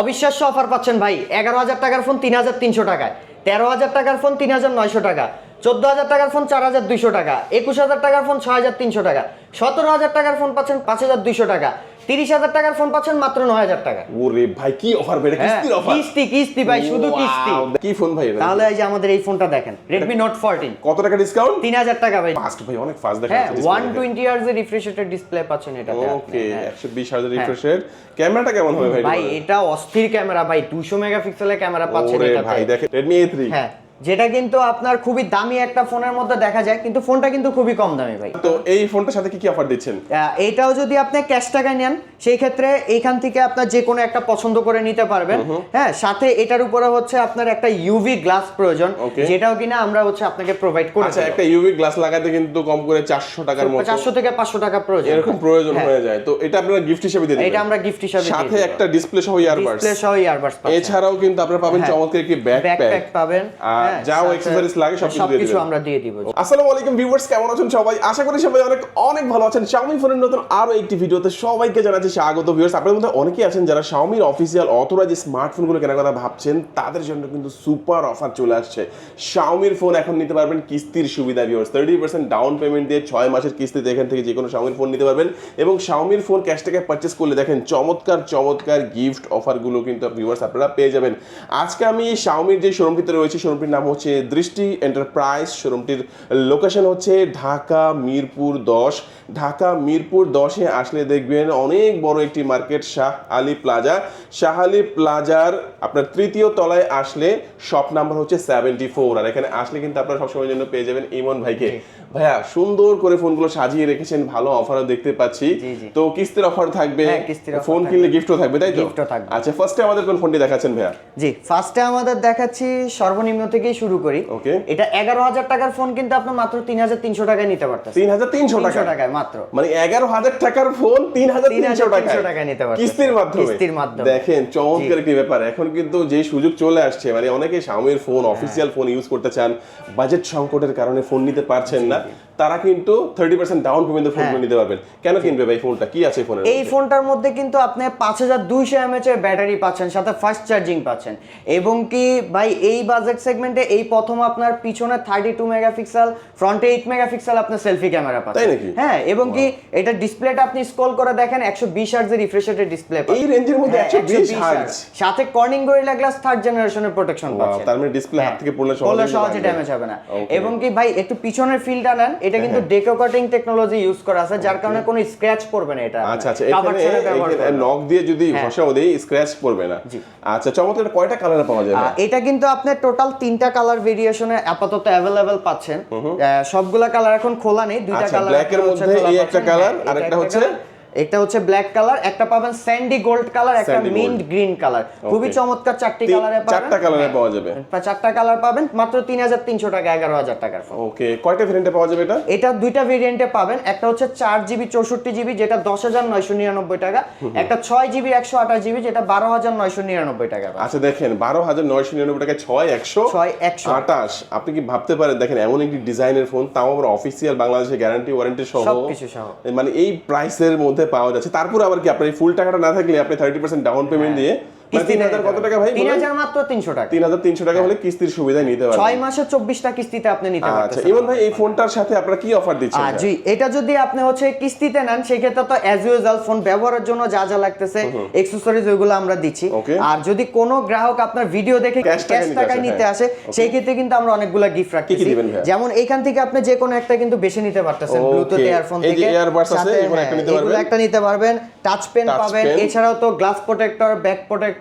অবিশ্বাস্য অফার পাচ্ছেন ভাই। এগারো হাজার টাকার ফোন তিন হাজার তিনশো টাকায়। তেরো হাজার টাকার ফোন তিন হাজার নয়শো টাকা। চোদ্দ হাজার টাকার ফোন চার হাজার দুইশো টাকা। একুশ হাজার টাকার ফোন ছয় হাজার তিনশো টাকা। সতেরো হাজার টাকার ফোন পাচ্ছেন পাঁচ হাজার দুইশো টাকা। তিরিশ হাজার টাকার ফোন পাচ্ছেন মাত্র নয় হাজার টাকা। ওরে ভাই কি অফার বেড়ে হ্যাঁ, কিস্তির অফার কিস্তি কিস্তি ভাই শুধু কিস্তি। কি ফোন ভাই এটা? তাহলে এই যে আমাদের এই ফোনটা দেখেন রেডমি নোট ফোরটিন কত টাকা ডিসকাউন্ট তিন হাজার টাকা ভাই। ফাস্ট ভাই অনেক ফাস্ট দেখা হ্যাঁ যাচ্ছে ওয়ান টোয়েন্টি ইয়ার্স এর রিফ্রেশ রেটের ডিসপ্লে পাচ্ছেন এটাতে ওকে হ্যাঁ। 120 হাজার রিফ্রেশের ক্যামেরাটা কেমন হবে ভাই? ভাই এটা অস্থির ক্যামেরা ভাই দুশো মেগাপিক্সেলের ক্যামেরা পাচ্ছেন এটাতে। ভাই দেখেন Redmi A3 হ্যাঁ। যেটা কিন্তু আপনার খুবই দামি একটা ফোনের মধ্যে দেখা যায় কিন্তু ফোনটা কিন্তু খুবই কম দামি ভাই। তো এই ফোনটার সাথে কি কি অফার দিচ্ছেন? আহ, এইটাও যদি আপনি ক্যাশ টাকায় নেন সেই ক্ষেত্রে এইখান থেকে আপনার যে কোনো একটা পছন্দ করে নিতে পারবেন। হ্যাঁ সাথে এটার উপরে হচ্ছে আপনার একটা ইউভি গ্লাস প্রয়োজন যেটাও কিনা আমরা হচ্ছে আপনাকে প্রোভাইড করে আচ্ছা একটা ইউভি গ্লাস লাগাতে কিন্তু কম করে 400 টাকার মতো। চারশো থেকে পাঁচশো টাকা প্রয়োজন। এরকম প্রয়োজন হ্যাঁ। হয়ে যায়। তো এটা আপনারা গিফট হিসেবে দিয়ে দিবেন। এটা আমরা গিফট হিসাবে সাথে একটা ডিসপ্লে সহ ইয়ারবাডস ডিসপ্লে সহ ইয়ারবাডস এছাড়াও কিন্তু আপনারা পাবেন হ্যাঁ। চমৎকার একটি ব্যাকপ্যাক ব্যাকপ্যাক পাবেন। হ্যাঁ, accessories লাগে সবকিছু দিয়ে সবকিছু আমরা দিয়ে দিব। আসসালামু আলাইকুম ভিউয়ার্স কেমন আছেন সবাই? আশা করি সবাই অনেক অনেক ভালো আছেন। Xiaomi ফোনের নতুন আরও একটি ভিডিওতে সবাইকে জানাচ্ছি স্বাগত ভিউয়ার্স আপনাদের মধ্যে অনেকেই আছেন যারা Xiaomi অফিসিয়াল অথরাইজ স্মার্টফোনগুলো কেনার কথা ভাবছেন তাদের জন্য কিন্তু সুপার অফার চলে আসছে। Xiaomi ফোন এখন নিতে পারবেন কিস্তির সুবিধা ভিউয়ার্স 30% ডাউন পেমেন্ট দিয়ে 6 মাসের কিস্তিতে এখান থেকে যে কোনো Xiaomi ফোন নিতে পারবেন। এবং Xiaomi ফোন ক্যাশ টাকায় পারচেজ করলে দেখেন চমৎকার চমৎকার গিফট অফারগুলো কিন্তু ভিউয়ার্স আপনারা পেয়ে যাবেন। আজকে আমি Xiaomi যে শোরুমটিতে রয়েছে শোরুমটির নাম হচ্ছে দৃষ্টি এন্টারপ্রাইজ শোরুমটির লোকেশন হচ্ছে ঢাকা মিরপুর দশ। ঢাকা মিরপুর দশে আসলে দেখবেন অনেক বড় একটি মার্কেট শাহ আলী প্লাজা। শাহ আলী প্লাজার আপনার তৃতীয় তলায় আসলে শপ নাম্বার হচ্ছে সেভেন্টি ফোর। আর এখানে আসলে কিন্তু আপনারা সবসময়ের জন্য পেয়ে যাবেন ইমন ভাইকে। ভাইয়া সুন্দর করে ফোনগুলো সাজিয়ে রেখেছেন ভালো অফারও দেখতে পাচ্ছি। তো কিস্তির অফার থাকবে। হ্যাঁ, ফোন। কিনলে গিফটও থাকবে তাই তো। আচ্ছা ফার্স্টে আমাদের কোন ফোনটি দেখাচ্ছেন ভাইয়া? জি ফার্স্টে আমাদের দেখাচ্ছি সর্বনিম্ন থেকেই শুরু করি. এটা এগারো হাজার টাকার ফোন কিন্তু আপনি মাত্র তিন হাজার তিনশো টাকায় নিতে পারতেছেন। তিন হাজার তিনশো টাকা টাকায়? মাত্র। মানে এগারো হাজার টাকার ফোন তিন হাজার তিনশো টাকায়? নিতে পারতেছেন। কিস্তির মাধ্যমে? কিস্তির মাধ্যমে। দেখেন চমৎকার একটি ব্যাপার। এখন কিন্তু যে সুযোগ চলে আসছে মানে অনেকে স্বামীর ফোন। অফিসিয়াল ফোন ইউজ করতে চান বাজেট সংকটের কারণে ফোন নিতে পারছেন না তারা কিন্তু thirty percent down payment phone. নিতে পারবেন। কেন কিনবে ভাই ফোনটা কি আছে ফোনের এই ফোনটার মধ্যে কিন্তু আপনি পাঁচ হাজার দুইশো এমএচ এর ব্যাটারি পাচ্ছেন সাথে ফাস্ট চার্জিং পাচ্ছেন। এবং কি ভাই এই বাজেট সেগমেন্টে এই প্রথম আপনার পিছনে থার্টি টু মেগাপিক্সেল ফ্রন্টে এইট মেগাপিক্সেল আপনার সেলফি ক্যামেরা পাচ্ছেন? হ্যাঁ এবং কি এটা ডিসপ্লেটা আপনি স্ক্রল করে দেখেন একশো বিশ হার্জের রিফ্রেশ রেটের ডিসপ্লে এই রেঞ্জের মধ্যে একশো বিশ হার্জ সাথে কর্নিং গরিলা গ্লাস থার্ড জেনারেশনের প্রোটেকশন পাচ্ছেন। তার মানে ডিসপ্লে হাত হ্যাঁ, থেকে পড়লে পড়লে সহজে সহজে ড্যামেজ হবে না। এবং কি ভাই একটু পিছনের ফিলটা নেন এটা কিন্তু ডেকো কাটিং টেকনোলজি ইউজ করা আছে যার কারণে কোনো স্ক্র্যাচ পড়বে না এটা। আচ্ছা আচ্ছা এখানে। নক দিয়ে যদি হ্যাঁ। ঘষাও দেই স্ক্র্যাচ পড়বে না। আচ্ছা চমৎকার কয়টা কালার পাওয়া যাবে? এটা কিন্তু আপনি টোটাল তিনটা কালার ভেরিয়েশনে আপাতত অ্যাভেলেবেল পাচ্ছেন। সবগুলা কালার এখন খোলা নেই দুইটা আচ্ছা, কালার ব্ল্যাক এর মধ্যে এই একটা কালার আর একটা হচ্ছে? এটা হচ্ছে ব্ল্যাক কালার একটা পাবেন স্যান্ডি গোল্ড কালার একটা মিন্ট গ্রিন কালার খুবই চমৎকার চারটি কালারে পাবেন। চারটা কালারে হ্যাঁ। পাওয়া যাবে। পা- চারটা কালার পাবেন মাত্র তিন হাজার তিনশো টাকা এগারো হাজার টাকার ফোন ওকে কয়টা ভেরিয়েন্টে পাওয়া যাবে এটা? এটা দুইটা ভেরিয়েন্টে পাবেন একটা হচ্ছে চার জিবি চৌষট্টি জিবি যেটা দশ হাজার নয়শো নিরানব্বই টাকা। একটা ছয় জিবি একশো আঠাশ জিবি যেটা বারো হাজার নয়শো নিরানব্বই টাকা পাবেন। আচ্ছা দেখেন বারো হাজার নয়শো নিরানব্বই টাকা ছয় একশো ছয় একশো। আটাশ আপনি কি ভাবতে পারেন দেখেন এমন একটি ডিজাইনের ফোন তাও আবার অফিসিয়াল বাংলাদেশের গ্যারান্টি ওয়ারেন্টি সহ। সবকিছু সহ। মানে এই প্রাইসের মধ্যে পাওয়া যাচ্ছে। তারপর আবার কি আপনার ফুল টাকাটা না থাকলে আপনি থার্টি পার্সেন্ট ডাউন পেমেন্ট দিয়ে কত টাকা ভাই মাত্র টাকা। তিন হাজার তিনশো টাকা হলে কিস্তির সুবিধা নিতে পারবেন। মাসে কিস্তিতে আপনি নিতে আচ্ছা ইমন ভাই এই ফোনটার সাথে আপনারা কি অফার দিচ্ছেন আর জি এটা যদি আপনি হচ্ছে কিস্তিতে নেন সেক্ষেত্রে তো অ্যাজ ইউজাল ফোন ব্যবহারের জন্য যা যা লাগতেছে এক্সেসরিজ ওইগুলো আমরা দিচ্ছি। আর যদি কোনো গ্রাহক আপনার ভিডিও দেখে ক্যাশ নিতে টাকায় আসে, নিতে হ্যাঁ। আসে সেই ক্ষেত্রে কিন্তু আমরা অনেকগুলা গিফট ভাইয়া? যেমন এইখান থেকে আপনি যে কোনো একটা কিন্তু বেশি নিতে. ব্লুটুথ ইয়ারফোন থেকে। এগুলো একটা হ্যাঁ, নিতে পারবেন। একটা নিতে পারবেন। টাচ পেন পাবেন। এছাড়াও তো glass protector back protector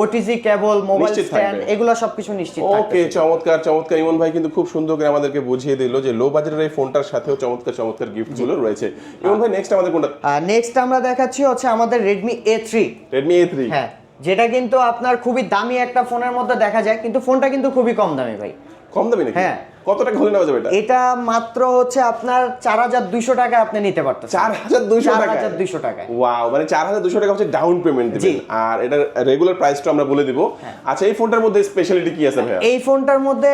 OTG cable mobile stand এগুলো সবকিছু নিশ্চিত ওকে চমৎকার চমৎকার। ইমন ভাই কিন্তু খুব সুন্দর করে আমাদেরকে বুঝিয়ে দিল যে লো বাজেটের এই ফোনটার সাথেও চমৎকার চমৎকার গিফটগুলো রয়েছে। ইমন ভাই নেক্সট আমাদের কোনটা? নেক্সট আমরা দেখাচ্ছি হচ্ছে আমাদের Redmi A three Redmi A three হ্যাঁ যেটা কিন্তু আপনার খুবই দামি একটা ফোনের মধ্যে দেখা যায় কিন্তু ফোনটা কিন্তু খুবই কম দামি ভাই। কম দামি নাকি? হ্যাঁ। কত টাকা হলে নেওয়া যাবে এটা? এটা মাত্র হচ্ছে আপনার চার হাজার দুইশো টাকা আপনি নিতে পারতেছেন। চার হাজার দুইশো টাকা হাজার দুইশো টাকায়। ওয়াও মানে চার হাজার দুশো টাকা হচ্ছে ডাউন পেমেন্ট দিবেন। হ্যাঁ। আর এটার রেগুলার প্রাইসটা আমরা বলে দিব। আচ্ছা এই ফোনটার মধ্যে স্পেশালিটি কি আছে এই ফোনটার মধ্যে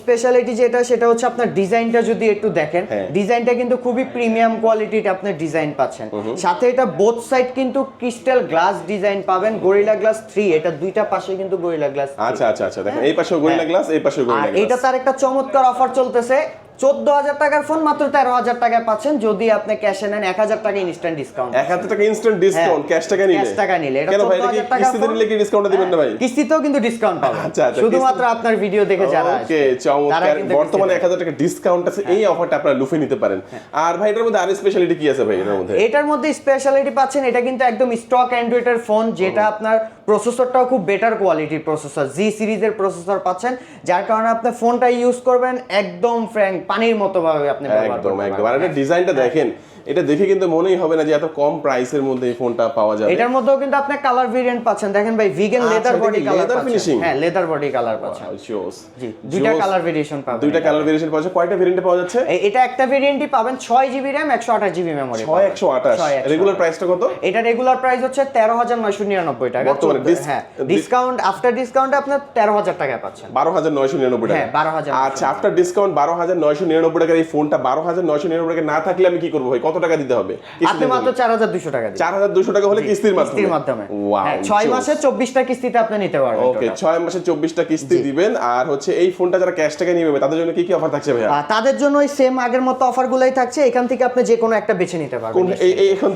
স্পেশালিটি যেটা সেটা হচ্ছে আপনার ডিজাইনটা যদি একটু দেখেন হ্যাঁ। ডিজাইনটা কিন্তু খুবই প্রিমিয়াম কোয়ালিটির আপনার ডিজাইন পাচ্ছেন। সাথে এটা বোথ সাইড কিন্তু ক্রিস্টাল গ্লাস ডিজাইন পাবেন গরিলা গ্লাস থ্রি এটা দুইটা পাশে কিন্তু গরিলা গ্লাস আচ্ছা আচ্ছা আচ্ছা দেখেন এই পাশেও গরিলা হ্যাঁ। গ্লাস এই পাশেও আর এটা তার একটা চমৎকার অফার চলতেছে। চোদ্দ হাজার টাকার ফোন মাত্র তেরো হাজার টাকায় পাচ্ছেন। যদি আপনি ক্যাশে নেন এক হাজার টাকা ইনস্ট্যান্ট ডিসকাউন্ট এক হাজার টাকা ইনস্ট্যান্ট ডিসকাউন্ট ক্যাশ টাকা নিলে। ক্যাশ টাকা নিলে। এটা ভাই এটা কি 14,000 টাকা কিস্তিতে নিলে কি ডিসকাউন্ট দিবেন না ভাই? কিস্তিতেও কিন্তু ডিসকাউন্ট পাবেন। আচ্ছা, আচ্ছা, শুধুমাত্র আপনার ভিডিও দেখে যারা ওকে চমৎকার। বর্তমানে এক হাজার টাকা ডিসকাউন্ট আছে এই অফারটা আপনারা লুফে নিতে পারেন। হ্যাঁ। আর ভাই এটার মধ্যে আর স্পেশালিটি কি আছে ভাই এটার মধ্যে? এটার মধ্যে স্পেশালিটি পাচ্ছেন এটা কিন্তু একদম স্টক অ্যান্ড্রয়েডের ফোন যেটা আপনার প্রসেসরটাও খুব বেটার কোয়ালিটির প্রসেসর জি সিরিজের প্রসেসর পাচ্ছেন। যার কারণে আপনি ফোনটা ইউজ করবেন একদম ফ্র্যাঙ্ক পানির মতো ভাবে আপনি ব্যবহার একদম একদম আর এই এটা ডিজাইনটা হ্যাঁ। দেখেন এটা দেখে কিন্তু মনেই হবে না যে এত কম প্রাইসের মধ্যে এই ফোনটা পাওয়া যাবে। এটার মধ্যেও কিন্তু আপনি কালার ভেরিয়েন্ট পাচ্ছেন। দেখেন ভাই vegan leather body colour finishing? হ্যাঁ লেদার বডি কালার পাচ্ছেন. জি দুইটা কালার ভেরিয়েশন পাবেন দুইটা কালার ভেরিয়েশন পাওয়া যাচ্ছে। কয়টা ভেরিয়েন্টে পাওয়া যাচ্ছে? এটা একটা ভেরিয়েন্টই পাবেন ছয় জিবি র্যাম একশো আঠাশ জিবি মেমোরি ছয় একশো আঠাশ। রেগুলার প্রাইসটা কত? এটা রেগুলার প্রাইস হচ্ছে তেরো হাজার নয়শো নিরানব্বই টাকা। বর্তমানে হ্যাঁ ডিসকাউন্ট আফটার ডিসকাউন্ট আপনার তেরো হাজার টাকায় পাচ্ছেন। বারো হাজার নয়শো নিরানব্বই টাকা। হ্যাঁ, 12,999 আচ্ছা আফটার ডিসকাউন্ট বারো হাজার নয়শো নিরানব্বই টাকার এই ফোনটা বারো হাজার নয়শো নিরানব্বই টাকা না থাকলে আমি কি করব ভাই? কত টাকা দিতে হবে? আপনি মাত্র চার হাজার দুশো টাকা দিন টাকা হলে কিস্তির মাধ্যমে কিস্তির মাধ্যমে। Wow, হ্যাঁ, মাসে চব্বিশটা কিস্তিতে আপনি নিতে পারবেন ওকে মাসে চব্বিশটা কিস্তি দিবেন আর হচ্ছে এই ফোনটা যারা ক্যাশ টাকা নিবে তাদের জন্য কি কি অফার থাকছে ভাইয়া? তাদের জন্য ওই সেম আগের মতো অফার গুলাই থাকছে। এখান থেকে আপনি যে কোনো একটা বেছে নিতে পারবেন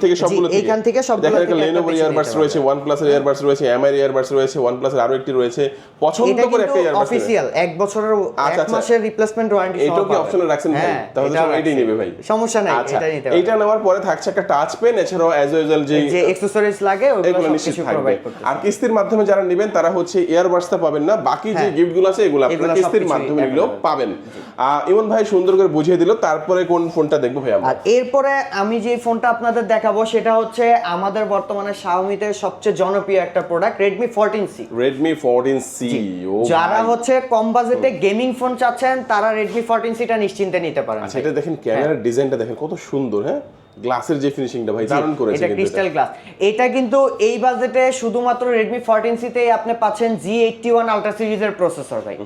থেকে সবগুলো এইখান থেকে সবগুলো ইয়ারবাডস রয়েছে OnePlus এর ইয়ারবাডস রয়েছে এমআই ইয়ারবাডস রয়েছে OnePlus এর আরও একটি রয়েছে। পছন্দ করে একটা ইয়ারবাডস অফিসিয়াল এক বছরের এক আচ্ছা, আচ্ছা। মাসের রিপ্লেসমেন্ট ওয়ারেন্টি এটাও কি অপশনে রাখছেন ভাই? তাহলে সবাই এটাই নেবে ভাই। সমস্যা নাই আচ্ছা এটা নিতে এইটা নেওয়ার পরে থাকছে একটা টাচ পেন এছাড়াও অ্যাজ ওয়েল যে যে অ্যাকসেসরিজ লাগে ওগুলো নিশ্চিত থাকবে। আর কিস্তির মাধ্যমে যারা নেবেন তারা হচ্ছে এয়ারবাডসটা পাবেন না বাকি যে হ্যাঁ। গিফটগুলো আছে এগুলো আপনারা কিস্তির মাধ্যমে এগুলো পাবেন। ইমন ভাই সুন্দর করে বুঝিয়ে দিল তারপরে কোন ফোনটা দেখব ভাই আমরা? আর এরপরে আমি যে ফোনটা আপনাদের দেখাবো সেটা হচ্ছে আমাদের বর্তমানে শাওমিতে সবচেয়ে জনপ্রিয় একটা product Redmi fourteen C Redmi fourteen C ও যারা হচ্ছে কম বাজেটে গেমিং ফোন চাচ্ছেন তারা রেডমি ফোরটিন সিটা নিশ্চিন্তে নিতে পারেন আচ্ছা এটা দেখেন ক্যামেরার ডিজাইনটা দেখেন কত সুন্দর হ্যাঁ? গ্লাসের যে ফিনিশিংটা ভাই দারুণ করেছে এটা ক্রিস্টাল গ্লাস। এটা কিন্তু এই বাজেটে শুধুমাত্র রেডমি ফোরটিন সিতেই আপনি পাচ্ছেন জি এইটটি ওয়ান আলট্রা সিরিজের প্রসেসর ভাই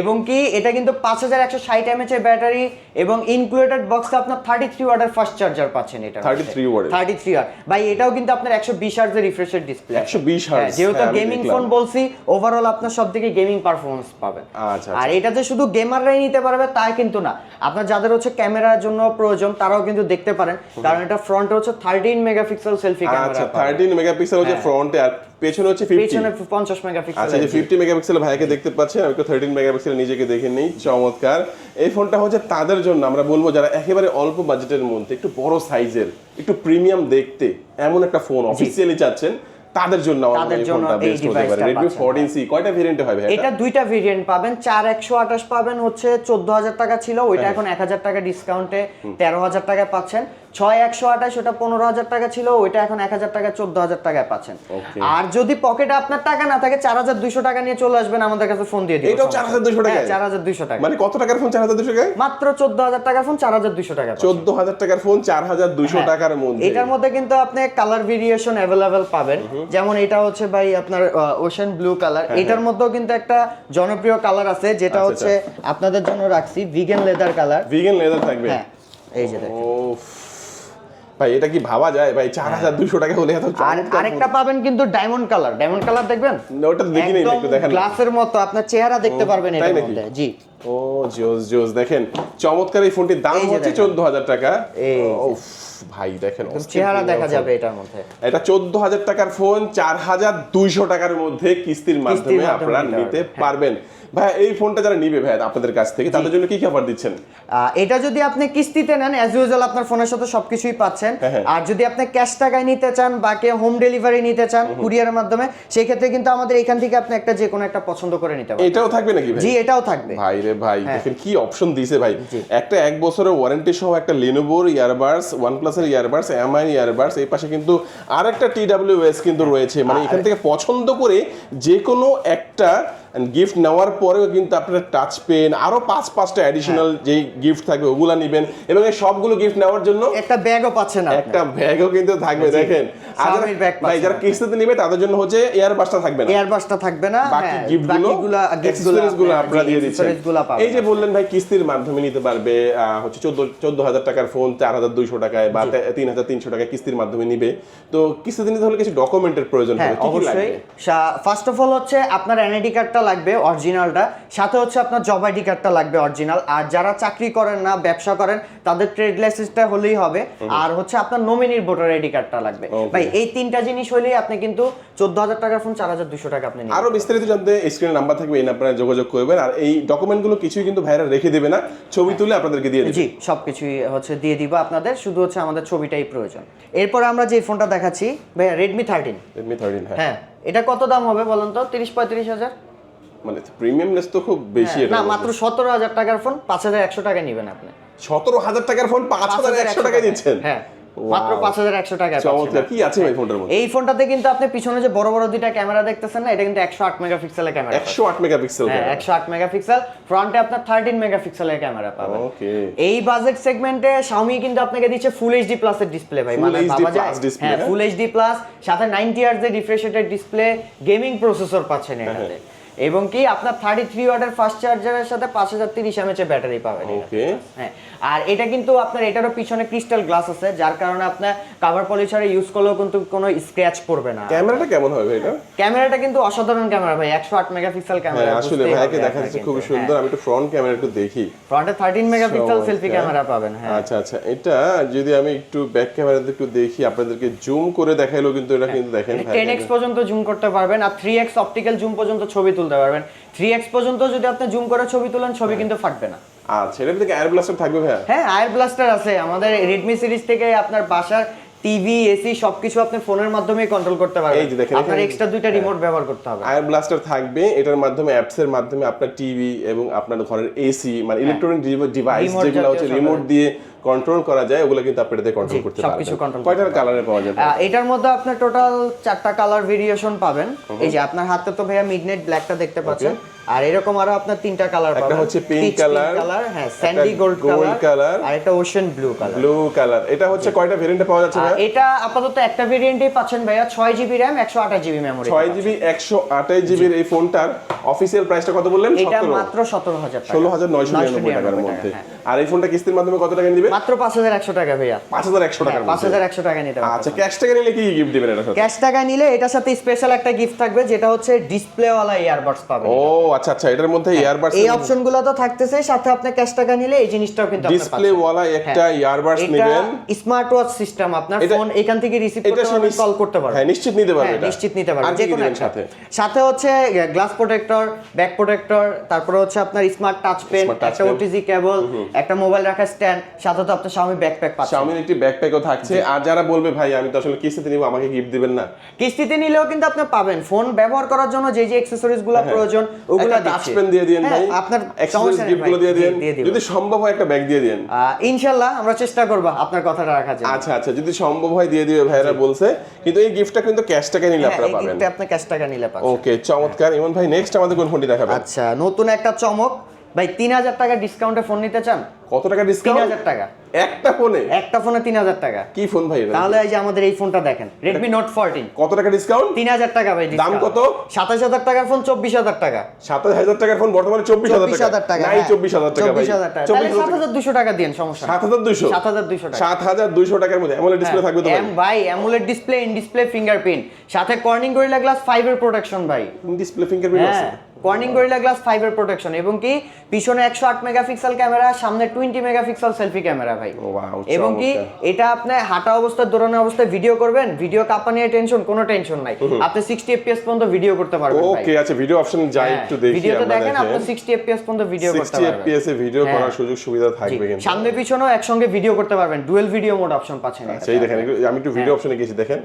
এবং কি এটা কিন্তু পাঁচ হাজার একশো ষাট এমএচ এর ব্যাটারি এবং ইনক্লুডেড বক্সে আপনার থার্টি থ্রি ওয়ার্ডের ফাস্ট চার্জার পাচ্ছেন এটা 33 watt এর। থার্টি ওয়াট ভাই এটাও কিন্তু আপনার একশো বিশ হার্জের রিফ্রেশের ডিসপ্লে 120 hertz, যেহেতু গেমিং ফোন বলছি ওভারঅল আপনার সব থেকে গেমিং পারফরমেন্স পাবেন। আচ্ছা, আর এটা যে শুধু গেমাররাই নিতে পারবে তাই কিন্তু না। আপনার যাদের হচ্ছে ক্যামেরার জন্য প্রয়োজন তারাও কিন্তু দেখতে পারেন। কারণ এটা ফ্রন্টে হচ্ছে থার্টিন মেগাপিক্সেল সেলফি ক্যামেরা আচ্ছা ক্যামেরা থার্টিন মেগাপিক্সেল হচ্ছে ফ্রন্টে আর পেছনে হচ্ছে ফিফটি পেছনে পঞ্চাশ মেগাপিক্সেল আচ্ছা যে ফিফটি মেগাপিক্সেল ভাইকে দেখতে পাচ্ছেন আমি তো থার্টিন মেগাপিক্সেল নিজেকে দেখে নেই চমৎকার। এই ফোনটা হচ্ছে তাদের জন্য আমরা বলব যারা একেবারে অল্প বাজেটের মধ্যে একটু বড় সাইজের একটু প্রিমিয়াম দেখতে এমন একটা ফোন অফিসিয়ালি চাচ্ছেন তাদের জন্য তাদের হয় জন্য এই পাচ্ছেন, ফোরটিন সি কয়টা ভেরিয়েন্টে হয় ভাই এটা এটা? দুইটা ভেরিয়েন্ট পাবেন চার একশো আঠাশ পাবেন হচ্ছে চোদ্দ হাজার টাকা ছিল ওইটা হ্যাঁ। এখন এক হাজার টাকা ডিসকাউন্টে তেরো হাজার টাকায় পাচ্ছেন। ছয় একশো আঠাশ ওটা পনেরো হাজার টাকা ছিল ওইটা এখন এক হাজার টাকা চোদ্দ হাজার টাকায় পাচ্ছেন। আর যদি পকেটে আপনার টাকা না থাকে চার হাজার দুইশো টাকা নিয়ে চলে আসবেন আমাদের কাছে ফোন দিয়ে দিবেন এটাও 4,200 টাকায়? চার হাজার দুইশো টাকা মানে কত টাকার ফোন চার হাজার দুশো টাকায়? মাত্র চোদ্দ হাজার টাকার ফোন চার হাজার দুইশো টাকা চোদ্দ হাজার টাকার ফোন চার হাজার দুশো হ্যাঁ। টাকার মধ্যে। এটার মধ্যে কিন্তু আপনি কালার ভেরিয়েশন অ্যাভেলেবেল পাবেন। যেমন এটা হচ্ছে ভাই আপনার ওশান ব্লু কালার এটার মধ্যেও কিন্তু একটা জনপ্রিয় কালার আছে যেটা হ্যাঁ, আচ্ছা, হচ্ছে আপনাদের জন্য রাখছি vegan leather colour vegan leather থাকবে? হ্যাঁ এই যে দেখেন। ভাই এটা কি ভাবা যায়? ভাই চার হাজার দুশো টাকা হলে এত চমৎকার আরেকটা পাবেন কিন্তু ডায়মন্ড কালার ডায়মন্ড কালার দেখবেন? ওটা তো দেখি নেই একটু দেখেন। গ্লাসের মতো আপনার চেহারা দেখতে পারবেন নাকি? মধ্যে জি। ও জোস জোস দেখেন। চমৎকার এই ফোনটির দাম হচ্ছে দেখেন। চোদ্দ হাজার টাকা। এই উফ, ভাই দেখেন চেহারা দেখা যাবে এটার মধ্যে। এটা চোদ্দ হাজার টাকার ফোন চার হাজার দুইশো টাকার মধ্যে কিস্তির মাধ্যমে আপনারা নিতে নিতে পারবেন। ভাই এই ফোনটা যারা নিবে ভাই আপনাদের কাছ থেকে তাদের জন্য কি কি অফার দিচ্ছেন? এটা যদি আপনি কিস্তিতে নেন অ্যাজ ইউজুয়াল আপনার ফোনের সাথে সবকিছুই পাচ্ছেন। হ্যাঁ, হ্যাঁ। আর যদি আপনি ক্যাশ টাকায় নিতে চান বা কে হোম ডেলিভারি নিতে চান কুরিয়ারের মাধ্যমে সেই ক্ষেত্রে কিন্তু আমাদের এখান থেকে আপনি একটা যে কোনো একটা পছন্দ করে নিতে পারেন এটাও থাকবে নাকি ভাই? জি এটাও থাকবে। ভাই রে ভাই হ্যাঁ। দেখেন কি অপশন দিয়েছে ভাই। একটা এক বছরের ওয়ারেন্টি সহ একটা লিনোভোর ইয়ারবাডস ওয়ানপ্লাসের ইয়ারবাডস এমআই ইয়ারবাডস এই পাশে কিন্তু আরেকটা টিডাব্লিউএস কিন্তু রয়েছে। মানে এখান থেকে পছন্দ করে যে কোনো একটা গিফট নেওয়ার পরেও কিন্তু আপনার টাচ পেন আরও পাঁচ পাঁচটা অ্যাডিশনাল যেই গিফট থাকবে ওগুলা নেবেন। এবং এই সবগুলো গিফট নেওয়ার জন্য একটা ব্যাগও পাচ্ছেন। একটা ব্যাগও কিন্তু থাকবে দেখেন। আর যারা- ভাই যারা কিস্তিতে নেবে তাদের জন্য হচ্ছে এয়ার বাসটা থাকবে না। এয়ারবাসটা থাকবে না বাকি হ্যাঁ, গিফটগুলো বাকিগুলা অ্যাক্সেসরিজগুলো আপনি- আপনারা দিয়ে দিচ্ছেন। এই যে বললেন ভাই কিস্তির মাধ্যমে নিতে পারবে হচ্ছে চোদ্দ চোদ্দ হাজার টাকার ফোন চার হাজার দুইশো টাকায় বা তিন হাজার তিনশো টাকায় কিস্তির মাধ্যমে নিবে। তো কিস্তিতে নিতে হলে কিছু ডকুমেন্টের প্রয়োজন হ্যাঁ হবে অবশ্যই। ফার্স্ট অফ অল হচ্ছে আপনার এনআইডি কার্ডটা লাগবে অরিজিনালটা সাথে হচ্ছে আপনার জব আইডি কার্ডটা লাগবে অরিজিনাল আর যারা চাকরি করেন না ব্যবসা করেন তাদের ট্রেড লাইসেন্সটা হলেই হবে। আর হচ্ছে আপনার নমিনির ভোটার আইডি কার্ডটা লাগবে। ভাই এই তিনটা জিনিস হলেই আপনি কিন্তু চোদ্দ হাজার টাকার ফোন চার হাজার দুশো টাকা আপনি আরও বিস্তারিত জানতে স্ক্রিনে নাম্বার থাকবে এই নাম্বারে যোগাযোগ করবেন। আর এই ডকুমেন্টগুলো কিছুই কিন্তু ভাইরা রেখে দেবে না। ছবি তুলে আপনাদেরকে দিয়ে জি সবকিছুই হচ্ছে দিয়ে দিব আপনাদের। শুধু হচ্ছে আমাদের ছবিটাই প্রয়োজন। এরপর আমরা যে ফোনটা দেখাচ্ছি ভাইয়া রেডমি থার্টিন রেডমি থার্টিন হ্যাঁ। হ্যাঁ এটা কত দাম হবে বলুন তো? তিরিশ পঁয়ত্রিশ হাজার? মানে প্রিমিয়ামনেস তো খুব বেশি হ্যাঁ, না মাত্র সতেরো হাজার টাকার ফোন পাঁচ হাজার একশো টাকা নেবেন আপনি। সতেরো হাজার টাকার ফোন পাঁচ হাজার একশো টাকায় দিচ্ছেন হ্যাঁ মাত্র পাঁচ হাজার একশো টাকা চমৎকার। কি আছে ভাই ফোনটার মধ্যে? এই ফোনটাতে কিন্তু আপনি পিছনে যে বড় বড় দুইটা ক্যামেরা দেখতেছেন না এটা কিন্তু একশো আট মেগাপিক্সেলের ক্যামেরা একশো আট মেগাপিক্সেল হ্যাঁ একশো আট মেগাপিক্সেল ফ্রন্টে আপনার থার্টিন মেগাপিক্সেলের ক্যামেরা পাবেন। ওকে এই বাজেট সেগমেন্টে Xiaomi কিন্তু আপনাকে দিচ্ছে ফুল এইচডি প্লাসের ডিসপ্লে ভাই। মানে যায় হ্যাঁ হ্যাঁ? ফুল এইচডি প্লাস সাথে 90 হার্জ এর রিফ্রেশ রেটের ডিসপ্লে গেমিং প্রসেসর পাচ্ছেন হ্যাঁ, এটাতে। এবং কি আপনার থার্টি থ্রি ওয়াটের ফাস্ট চার্জারের সাথে পাঁচ হাজার তিরিশ এমএচ এর ব্যাটারি পাবেন হ্যাঁ আর এটা কিন্তু আপনার এটারও পিছনে ক্রিস্টাল গ্লাস আছে যার কারণে আপনার কাভার পলিশারে ইউজ করলেও কিন্তু কোনো স্ক্র্যাচ পড়বে না। ক্যামেরাটা কেমন হবে এটা? ক্যামেরাটা কিন্তু অসাধারণ ক্যামেরা ভাই একশো আট মেগাপিক্সেল হ্যাঁ ক্যামেরা আসলে ভাইকে দেখা যাচ্ছে খুবই সুন্দর আমি একটু ফ্রন্ট ক্যামেরা একটু দেখি। ফ্রন্টে থার্টিন মেগাপিক্সেল সেলফি ক্যামেরা পাবেন হ্যাঁ। আচ্ছা আচ্ছা এটা যদি আমি একটু ব্যাক ক্যামেরাতে একটু দেখি আপনাদেরকে জুম করে দেখাইলো কিন্তু এটা কিন্তু দেখেন টেন এক্স পর্যন্ত জুম করতে পারবেন আর থ্রি এক্স অপটিক্যাল জুম পর্যন্ত ছবি তুলতে পারবেন। থ্রি এক্স পর্যন্ত যদি আপনি জুম করে ছবি তোলেন ছবি কিন্তু ফাটবে না। আচ্ছা এটা থেকে এয়ার ব্লাস্টার থাকবে ভাইয়া? হ্যাঁ এয়ার ব্লাস্টার আছে। আমাদের রেডমি সিরিজ থেকে আপনার বাসার টিভি এসি সবকিছু আপনি ফোনের মাধ্যমে কন্ট্রোল করতে পারবেন। এই যে দেখেন, আপনার এক্সট্রা দুইটা রিমোট ব্যবহার করতে হবে। আয়ার ব্লাস্টার থাকবে এটার মাধ্যমে অ্যাপস এর মাধ্যমে আপনার টিভি এবং আপনার ঘরের এসি মানে ইলেকট্রনিক ডিভাইস Remote যেগুলো হচ্ছে রিমোট দিয়ে কন্ট্রোল করা যায় ওগুলো কিন্তু আপনি এটাতে কন্ট্রোল করতে সবকিছু পারবেন। control কয়টার কালারে পাওয়া যাবে? এটার মধ্যে আপনার টোটাল চারটা কালার ভেরিয়েশন পাবেন। এই যে আপনার হাতে তো ভাইয়া মিডনাইট ব্ল্যাকটা দেখতে পাচ্ছেন। আর এরকম আরও আপনার তিনটা কালার একটা হচ্ছে Peach color, কালার হ্যাঁ স্যান্ডি গোল্ড কালার আর একটা ocean blue colour blue colour এটা হচ্ছে কয়টা ভেরিয়েন্টে পাওয়া যাচ্ছে ভাই? এটা আপাতত একটা ভেরিয়েন্টই পাচ্ছেন ভাইয়া ছয় জিবি র্যাম একশো আঠাশ জিবি মেমোরি ছয় জিবি একশো আঠাশ জিবির এই ফোনটার অফিসিয়াল প্রাইসটা কত বললেন? এটা মাত্র সতেরো হাজার টাকা। ষোলো হাজার নয়শো নিরানব্বই টাকার মধ্যে। আর এই ফোনটা কিস্তির মাধ্যমে কত টাকা দিবে? মাত্র পাঁচ হাজার একশো টাকা ভাইয়া। পাঁচ হাজার একশো টাকার পাঁচ মধ্যে হাজার একশো টাকা নিতে আচ্ছা ক্যাশ টাকা নিলে কি গিফট দিবেন এটা সাথে? ক্যাশ টাকা নিলে এটার সাথে স্পেশাল একটা গিফট থাকবে যেটা হচ্ছে ডিসপ্লেওয়ালা ইয়ারবাডস পাবেন ও আচ্ছা আচ্ছা এটার মধ্যে ইয়ারবাডস এই অপশনগুলো তো থাকতেছে সাথে আপনি ক্যাশ টাকা নিলে এই জিনিসটাও কিন্তু আপনি ডিসপ্লে ওয়ালা একটা হ্যাঁ। ইয়ারবাডস নেবেন। স্মার্ট ওয়াচ সিস্টেম আপনার ফোন এখান থেকে রিসিভ করতে নিশ্চ- কল করতে পারবেন। হ্যাঁ নিশ্চিত নিতে পারবে হ্যাঁ, এটা। নিশ্চিত নিতে আর যে কোনো সাথে? সাথে হচ্ছে গ্লাস প্রোটেক্টর ব্যাক প্রোটেক্টর তারপরে হচ্ছে আপনার স্মার্ট টাচ পেন একটা ওটিজি কেবল একটা মোবাইল রাখার স্ট্যান্ড সাথে তো আপনার Xiaomi ব্যাকপ্যাক পাচ্ছেন Xiaomi একটি ব্যাকপ্যাকও থাকছে। আর যারা বলবে ভাই আমি তো আসলে কিস্তিতে নিব আমাকে গিফট দিবেন না। কিস্তিতে নিলেও কিন্তু আপনি পাবেন। ফোন ব্যবহার করার জন্য যে যে অ্যাকসেসরিজগুলো প্রয়োজন হ্যাঁ। পেন দিয়ে দিন ভাই আপনার অ্যাক্সেসরিজ সমস্যা নেই গিফটগুলো ভাই, দিয়ে দিন যদি সম্ভব হয় একটা ব্যাগ দিয়ে দিন ইনশাআল্লাহ আমরা চেষ্টা করব আপনার কথাটা আচ্ছা আচ্ছা যদি সম্ভব হয় দিয়ে দিবে ভাইরা বলছে। কিন্তু এই গিফটটা কিন্তু ক্যাশ টাকা নিলে হ্যাঁ, আপনারা এই পাবেন। আপনি ক্যাশ টাকা নিলে পাবেন। ওকে চমৎকার। ইমন ভাই নেক্সট আমাদের কোন ফোনটি দেখাবেন? আচ্ছা নতুন একটা চমক। ভাই তিন হাজার টাকা ডিসকাউন্টে ফোন নিতে চান? কত টাকা ডিসকাউন্ট টাকা। একটা ফোনে একটা ফোনে তিন হাজার টাকা। কি ফোন ভাই তাহলে এই যে আমাদের এই ফোনটা দেখেন নোট ফোরটিন কত টাকা ডিসকাউন্ট তিন হাজার টাকা ভাই দাম কত? সাতাশ হাজার টাকার ফোন চব্বিশ হাজার টাকা। সাতাশ হাজার টাকার ফোন বর্তমানে চব্বিশ চব্বিশ হাজার হাজার টাকা টাকা। নাই হ্যাঁ। টাকা। ভাই তাহলে দিন সমস্যা টাকার মধ্যে ডিসপ্লে থাকবে তো ভাই? ভাই ডিসপ্লে ইন ডিসপ্লে ফিঙ্গারপ্রিন্ট সাথে কর্নিং গরিলা গ্লাস 5 এর প্রোটেকশন ভাই। ডিসপ্লে ফিঙ্গারপ্রিন্ট আছে হ্যাঁ। কর্নিং গরিলা গ্লাস 5 এর প্রোটেকশন এবং কি পিছনে 108 মেগাপিক্সেল ক্যামেরা সামনে 20 মেগাপিক্সেল সেলফি ক্যামেরা ভাই। এবং কি এটা আপনি হাঁটা অবস্থায় দৌড়ানো অবস্থায় ভিডিও করবেন ভিডিও কাপা নিয়ে টেনশন কোনো টেনশন নাই। আপনি 60 এফপিএস পর্যন্ত ভিডিও করতে পারবেন ওকে আচ্ছা ভিডিও অপশন যাই হ্যাঁ, একটু দেখি ভিডিওতে দেখেন আপনি 60 এফপিএস পর্যন্ত ভিডিও করতে 60 পারবেন এফপিএস এ ভিডিও হ্যাঁ। করার সুযোগ সুবিধা থাকবে কিন্তু। সামনে পিছনেও একসঙ্গে ভিডিও করতে পারবেন ডুয়েল ভিডিও মোড অপশন পাচ্ছেন। সেই দেখেন আমি একটু ভিডিও অপশনে গেছি দেখেন।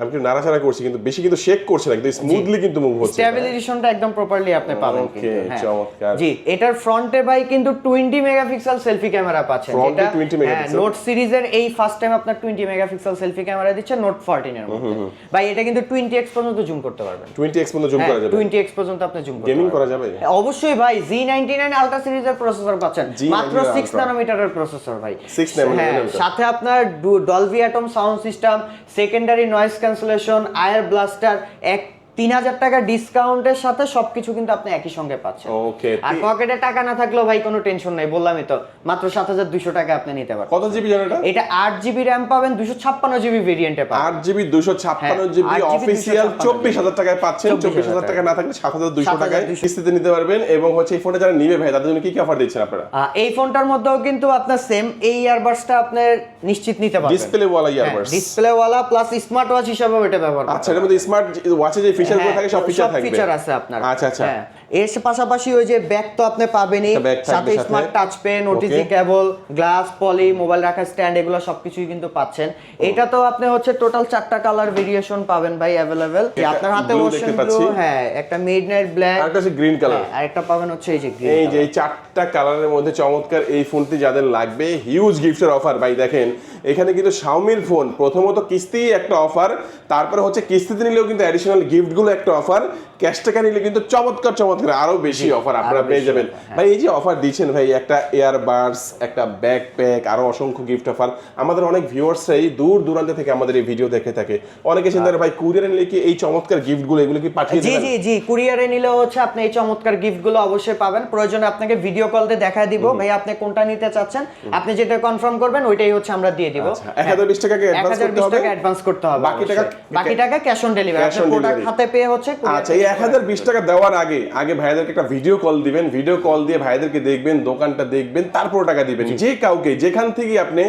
আমি কিন্তু নাড়াচাড়া করছি কিন্তু বেশি কিন্তু শেক করছে না কিন্তু স্মুথলি কিন্তু মুভ হচ্ছে স্টেবিলাইজেশনটা একদম প্রপারলি আপনি পাবেন Okay, কিন্তু হ্যাঁ। চমৎকার। জি এটার ফ্রন্টে ভাই কিন্তু 20 মেগাপিক্সেল সেলফি ক্যামেরা পাচ্ছেন যেটা 20 megapixel? নোট সিরিজের এই ফার্স্ট টাইম আপনার 20 মেগাপিক্সেল সেলফি ক্যামেরা দিচ্ছে নোট 14 এর মধ্যে ভাই এটা কিন্তু 20x পর্যন্ত জুম করতে পারবেন 20x পর্যন্ত জুম করা যাবে 20x পর্যন্ত আপনি জুম করতে গেমিং করা যাবে অবশ্যই ভাই Z99 আলট্রা সিরিজের প্রসেসর পাচ্ছেন মাত্র 6 Ultra। ন্যানোমিটারের প্রসেসর ভাই 6 nanometer। হ্যাঁ, সাথে আপনার Dolby Atmos sound system secondary noise cancellation air blaster এক তিন হাজার টাকা ডিসকাউন্টের সাথে সবকিছু কিন্তু আপনি একই সঙ্গে পাচ্ছেন। ওকে আর পকেটে টাকা না থাকলেও ভাই কোনো টেনশন নাই বললামই তো মাত্র সাত হাজার দুশো টাকা আপনি নিতে পারবেন। কত জিবি জানো এটা? এটা আট জিবি র্যাম পাবেন দুশো ছাপ্পান্ন জিবি ভেরিয়েন্টে পাবেন। আট জিবি দুশো ছাপ্পান্ন হ্যাঁ, জিবি 8GB অফিসিয়াল চব্বিশ হাজার টাকায় পাচ্ছেন 24,000 চব্বিশ হাজার টাকা। না থাকলে সাত হাজার দুইশো টাকায় কিস্তিতে নিতে পারবেন এবং হচ্ছে এই ফোনটা যারা নিবে ভাই তাদের জন্য কি কি অফার দিচ্ছেন আপনারা? এই ফোনটার মধ্যেও কিন্তু আপনার সেম এই ইয়ারবাডসটা আপনার নিশ্চিত নিতে পারবেন। ডিসপ্লে ওয়ালা ইয়ারবাডস ডিসপ্লে ওয়ালা প্লাস স্মার্ট ওয়াচ হিসাবেও এটা ব্যবহার আচ্ছা এর মধ্যে স্মার্ট ওয়াচে যে ফিচারগুলো হ্যাঁ, থাকে সব ফিচার থাকবে। ফিচার আছে আপনার। আচ্ছা আচ্ছা। হ্যাঁ এর পাশাপাশি ওই যে ব্যাগ তো আপনি পাবেনই। সাথে। Smart touch pen OTG cable glass poly mobile রাখার স্ট্যান্ড এগুলো সবকিছুই কিন্তু পাচ্ছেন। এটা তো আপনি হচ্ছে টোটাল চারটা কালার ভেরিয়েশন পাবেন ভাই অ্যাভেলেবেল আপনার হাতে ওশান ব্লু হ্যাঁ একটা মিডনাইট ব্ল্যাক আর একটা হচ্ছে গ্রিন কালার আর একটা পাবেন হচ্ছে এই যে গ্রিন এই যে চারটা কালারের মধ্যে চমৎকার এই ফোনটি যাদের লাগবে হিউজ গিফটের অফার ভাই দেখেন। এখানে কিন্তু শাওমির ফোন প্রথমত কিস্তি একটা অফার তারপরে হচ্ছে কিস্তিতে নিলেও কিন্তু অ্যাডিশনাল গিফটগুলো একটা অফার ক্যাশ টাকা নিলে কিন্তু চমৎকার চমৎকার আরও বেশি অফার আপনারা পেয়ে যাবেন। ভাই এই যে অফার দিচ্ছেন ভাই একটা এয়ারবাডস একটা ব্যাকপ্যাক আরও অসংখ্য গিফট অফার আমাদের অনেক ভিউয়ার্সরাই দূর দূরান্ত থেকে আমাদের এই ভিডিও দেখে থাকে। অনেকে চিন্তা ভাই কুরিয়ারে নিলে কি এই চমৎকার গিফটগুলো এগুলো কি পাঠিয়ে জি দেবেন? জি জি কুরিয়ারে নিলেও হচ্ছে আপনি এই চমৎকার গিফটগুলো অবশ্যই পাবেন। প্রয়োজনে আপনাকে ভিডিও কল দিয়ে দেখায় দিব ভাই আপনি কোনটা নিতে চাচ্ছেন? আপনি যেটা কনফার্ম করবেন ওইটাই হচ্ছে আমরা দিয়ে দিব। আচ্ছা, 1020 টাকা কি advance টাকা অ্যাডভান্স করতে হবে বাকি টাকা বাকি টাকা ক্যাশ অন ডেলিভারি। হাতে পেয়ে হচ্ছে আচ্ছা এক হাজার বিশ টাকা দেওয়ার আগে আগে ভাইয়াদেরকে একটা ভিডিও কল দিবেন ভিডিও কল দিয়ে ভাইয়াদেরকে দেখবেন দোকানটা দেখবেন তারপর টাকা দিবেন। যে কাউকে যেখান থেকে আপনি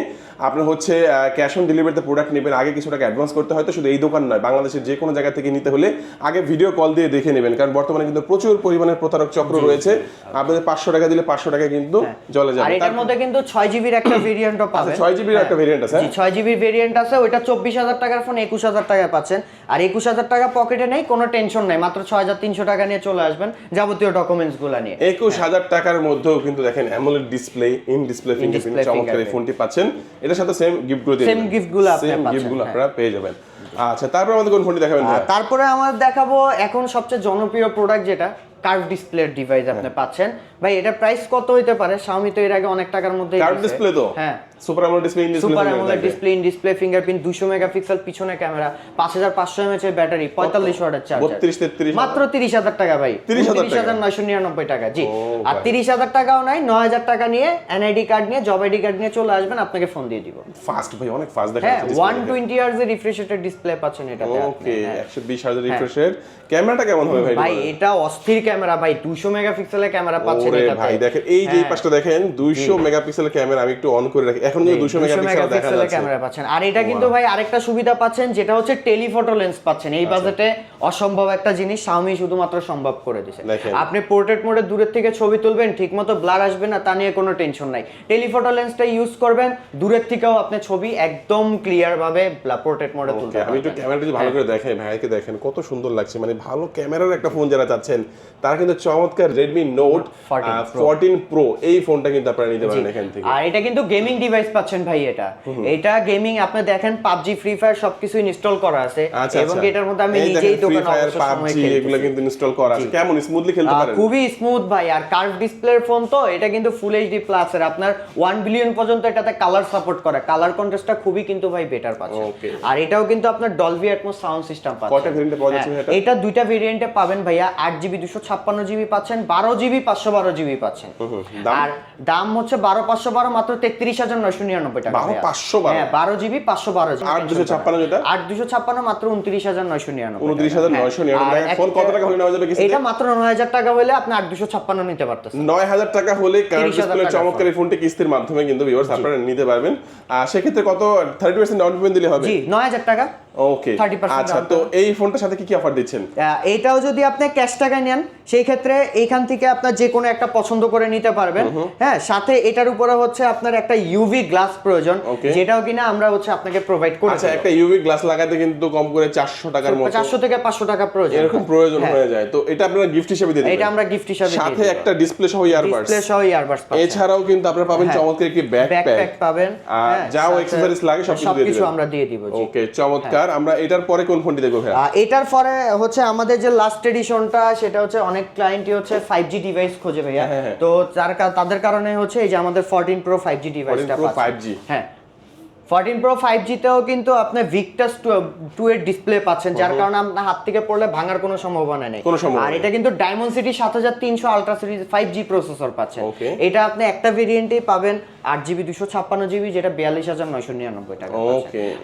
আপনার হচ্ছে ক্যাশ অন ডেলিভারিতে প্রোডাক্ট নেবেন আগে কিছু টাকা অ্যাডভান্স করতে হয়তো শুধু এই দোকান নয় বাংলাদেশের যে কোনো জায়গা থেকে নিতে হলে আগে ভিডিও কল দিয়ে দেখে নেবেন কারণ বর্তমানে কিন্তু প্রচুর পরিমাণের প্রতারক চক্র রয়েছে। আপনাদের পাঁচশো টাকা দিলে পাঁচশো টাকা কিন্তু জলে যাবে। এটার মধ্যে কিন্তু ছয় জিবির একটা ভেরিয়েন্টও পাবেন। ছয় জিবির একটা ভেরিয়েন্ট আছে ছয় জিবির ভেরিয়েন্ট আছে ওইটা চব্বিশ হাজার টাকার ফোন একুশ হাজার টাকায় পাচ্ছেন। আর একুশ হাজার টাকা পকেটে নেই কোনো টেনশন নাই মাত্র ছয় হাজার তিনশো টাকা নিয়ে চলে আসবেন যাবতীয় ডকুমেন্টসগুলা নিয়ে। একুশ হাজার টাকার মধ্যেও কিন্তু দেখেন AMOLED display in display fingerprint চমৎকার এই ফোনটি পাচ্ছেন। এটার সাথে সেম গিফটগুলো সেম গিফটগুলো গুলো আপনি সেম গিফটগুলো গিফটগুলো। আপনারা পেয়ে যাবেন। আচ্ছা তারপর আমাদের কোন ফোনটি দেখাবেন তারপরে আমার দেখাবো এখন সবচেয়ে জনপ্রিয় প্রোডাক্ট যেটা কার্ভ ডিসপ্লে ডিভাইস আপনি হ্যাঁ। পাচ্ছেন। ভাই এটা প্রাইস কত হতে পারে? Xiaomi তো এর আগে অনেক টাকার মধ্যে কার্ভ ডিসপ্লে তো? হ্যাঁ। Super AMOLED display in super AMOLED display in display fingerprint 200 megapixel পিছনে ক্যামেরা 5500 এমএএইচ এর ব্যাটারি 45 ওয়াটের চার্জার 32 33 মাত্র 30000 টাকা ভাই। 30,000 টাকা? 39999 টাকা জি। আর 30000 টাকাও নাই 9000 টাকা নিয়ে এনআইডি কার্ড নিয়ে জব আইডি কার্ড নিয়ে চলে আসবেন আপনাকে ফোন দিয়ে দিব। ফাস্ট ভাই অনেক ফাস্ট দেখা হ্যাঁ যাচ্ছে 120 ইয়ার্স এর রিফ্রেশ রেটের ডিসপ্লে পাচ্ছেন এটাতে ওকে হ্যাঁ। 120 হাজার রিফ্রেশের ক্যামেরাটা কেমন হবে ভাই? ভাই এটা অস্থির ক্যামেরা ভাই 200 মেগাপিক্সেলের ক্যামেরা পাচ্ছেন এটাতে। ভাই দেখেন এই যে হ্যাঁ। পাশটা দেখেন 200 মেগাপিক্সেলের ক্যামেরা আমি একটু অন করে রাখি। এখন কিন্তু 200 মেগাপিক্সেল দেখা মেগাপিক্সেলের ক্যামেরা পাচ্ছেন। আর এটা কিন্তু ভাই আরেকটা সুবিধা পাচ্ছেন যেটা হচ্ছে টেলিফটো লেন্স পাচ্ছেন। আচ্ছা। এই বাজেটে অসম্ভব একটা জিনিস Xiaomi শুধুমাত্র সম্ভব করে দিয়েছে আপনি পোর্ট্রেট মোডে দূরের থেকে ছবি তুলবেন ঠিকমতো ব্লার আসবে না তা নিয়ে কোনো টেনশন নাই। টেলিফটো লেন্সটা ইউজ করবেন দূরের থেকেও আপনি ছবি একদম ক্লিয়ার ভাবে পোর্ট্রেট মোডে তুলতে Okay, আমি একটু ক্যামেরাটা যদি ভালো করে দেখেন ভাইকে দেখেন কত সুন্দর লাগছে। মানে ভালো ক্যামেরার একটা ফোন যারা চাচ্ছেন তারা কিন্তু চমৎকার Redmi Note 14 Pro। 14 Pro এই ফোনটা কিন্তু আপনারা নিতে পারেন এখান থেকে। আর এটা কিন্তু গেমিং ডিভাইস পাচ্ছেন ভাই এটা। এটা গেমিং আপনি দেখেন পাবজি ফ্রি ফায়ার সবকিছু ইনস্টল করা আছে। আচ্ছা এবং আচ্ছা। এটার মধ্যে আমি নিজেই দোকানে PUBG এগুলো কিন্তু ইনস্টল করা আছে। কেমন? স্মুথলি খেলতে পারেন। খুবই স্মুথ ভাই। আর কার্ভ ডিসপ্লের ফোন তো এটা কিন্তু ফুল এইচডি প্লাস এর। আপনার 1 বিলিয়ন পর্যন্ত এটাতে কালার সাপোর্ট করে। কালার কন্ট্রাস্টটা খুবই কিন্তু ভাই বেটার পাচ্ছেন। Okay. আর এটাও কিন্তু আপনার ডলবি অ্যাটমস সাউন্ড সিস্টেম পাচ্ছেন। কয়টা এ পাওয়া যাচ্ছে হ্যাঁ, এটা? এটা দুইটা ভেরিয়েন্টে পাবেন ভাইয়া। 8 জিবি 256 জিবি পাচ্ছেন। 12 জিবি 512 জিবি পাচ্ছেন। আর দাম হচ্ছে 12 512 মাত্র 33999 টাকা 12 ভাইয়া। 512 হ্যাঁ 12 জিবি 512 জিবি 8 256 যেটা? 8 256 মাত্র 29999 29999 হ্যাঁ। আর টাকা। ফোন কত টাকা হলে নেওয়া যাবে? এটা মাত্র 9000 টাকা হলে আপনি 8 256 নিতে পারতেন নয় হাজার টাকা হলে কার্ভ 30,000 ডিসপ্লে চমৎকার এই ফোনটি কিস্তির মাধ্যমে কিন্তু ভিউয়ার্স আপনারা নিতে পারবেন আর সেক্ষেত্রে কত থার্টি পার্সেন্ট ডাউন পেমেন্ট দিলে হবে জি 9000 টাকা ওকে আচ্ছা তো এই ফোনটার সাথে কি কি অফার দিচ্ছেন? এটাও যদি আপনি ক্যাশ টাকায় নেন সেই ক্ষেত্রে এইখান থেকে আপনার যে কোনো একটা পছন্দ করে নিতে পারবেন। হ্যাঁ সাথে এটার উপরে হচ্ছে আপনার একটা ইউভি গ্লাস প্রয়োজন যেটাও কিনা আমরা হচ্ছে আপনাকে প্রোভাইড করে আচ্ছা একটা ইউভি গ্লাস লাগাতে কিন্তু কম করে চারশো টাকার মতো। চারশো থেকে পাঁচশো টাকা প্রয়োজন। এরকম প্রয়োজন হ্যাঁ। হয়ে যায়। তো এটা আপনারা গিফট হিসেবে দিয়ে এটা আমরা গিফট হিসাবে সাথে একটা ডিসপ্লে সহ ইয়ারবাডস ডিসপ্লে সহ ইয়ারবাডস এছাড়াও কিন্তু আপনারা পাবেন হ্যাঁ। চমৎকার একটি ব্যাকপ্যাক ব্যাকপ্যাক পাবেন। আর হ্যাঁ, যাও সাথে- লাগে সবকিছু দিবেন। আমরা দিয়ে দিব ওকে চমৎকার। আমরা এটার পরে কোন ফোনটি দেখব ভাইয়া? এটার পরে হচ্ছে আমাদের যে লাস্ট এডিশনটা সেটা হচ্ছে অনেক ক্লায়েন্টই হচ্ছে ফাইভ জি ডিভাইস খোঁজে ভাইয়া। হ্যাঁ, হ্যাঁ। তো তার তাদের কারণে হচ্ছে এই যে আমাদের ফোরটিন প্রো ফাইভ জি ডিভাইসটা 14 Pro 5G হ্যাঁ। ফোরটিন প্রো ফাইভ জিতেও কিন্তু আপনি ভিক্টাস টু এর ডিসপ্লে পাচ্ছেন যার কারণে আপনার হাত থেকে পড়লে ভাঙার কোনো সম্ভাবনা নেই। আর এটা কিন্তু ডায়মন্ড সিটি সাত হাজার তিনশো Ultra series five G processor পাচ্ছেন এটা আপনি একটা ভেরিয়েন্টেই পাবেন আট জিবি দুশো ছাপ্পান্ন জিবি যেটা বিয়াল্লিশ হাজার নয়শো নিরানব্বই টাকা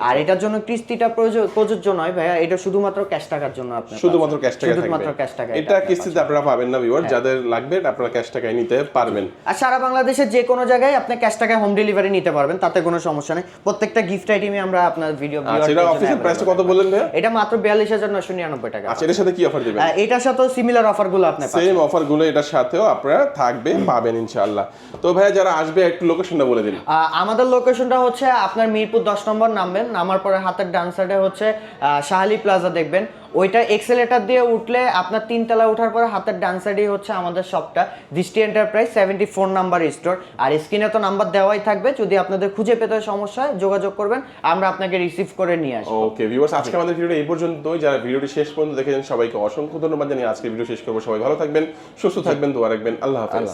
আর এটার জন্য কিস্তিটা প্রযোজ্য- নয় ভাইয়া এটা শুধুমাত্র ক্যাশ টাকার জন্য আপনি শুধুমাত্র ক্যাশ টাকা শুধুমাত্র ক্যাশ টাকা এটা কিস্তিতে আপনারা পাবেন না ভিউয়ার হ্যাঁ। যাদের লাগবে আপনারা ক্যাশ টাকায় নিতে পারবেন। আর সারা বাংলাদেশের যে কোনো জায়গায় আপনি ক্যাশ টাকায় হোম ডেলিভারি নিতে পারবেন তাতে কোনো সমস্যা নেই। প্রত্যেকটা গিফট আইটেমে আমরা আপনার ভিডিও আচ্ছা এটা অফিসিয়াল প্রাইসটা কত বললেন ভাইয়া? এটা মাত্র বিয়াল্লিশ হাজার নয়শো নিরানব্বই টাকা। আচ্ছা এটার সাথে কি অফার দিবেন? এটার সাথেও সিমিলার অফারগুলো আপনি সেম অফারগুলো এটার সাথেও আপনারা থাকবে পাবেন ইনশাআল্লাহ। তো ভাইয়া যারা আসবে একটু লোকেশনটা বলে দিন। আমাদের লোকেশনটা হচ্ছে আপনার মিরপুর দশ নম্বর নামবেন নামার পরে হাতের ডান সাইডে হচ্ছে শাহালি প্লাজা দেখবেন। ওইটা এক্সেলেটার দিয়ে উঠলে আপনার তিনতলা ওঠার পরে হাতের ডান সাইডেই হচ্ছে আমাদের শপটা Drishti Enterprise seventy four number store আর স্ক্রিনে তো নাম্বার দেওয়াই থাকবে যদি আপনাদের খুঁজে পেতে সমস্যা হয় যোগাযোগ করবেন আমরা আপনাকে রিসিভ করে নিয়ে আসব। ওকে ভিউয়ার্স আজকে আমাদের ভিডিওটা এই পর্যন্তই। যারা ভিডিওটি শেষ পর্যন্ত দেখেছেন সবাইকে অসংখ্য ধন্যবাদ জানিয়ে আজকে ভিডিও শেষ করব। সবাই ভালো থাকবেন সুস্থ থাকবেন দোয়া রাখবেন। আল্লাহ হাফেজ।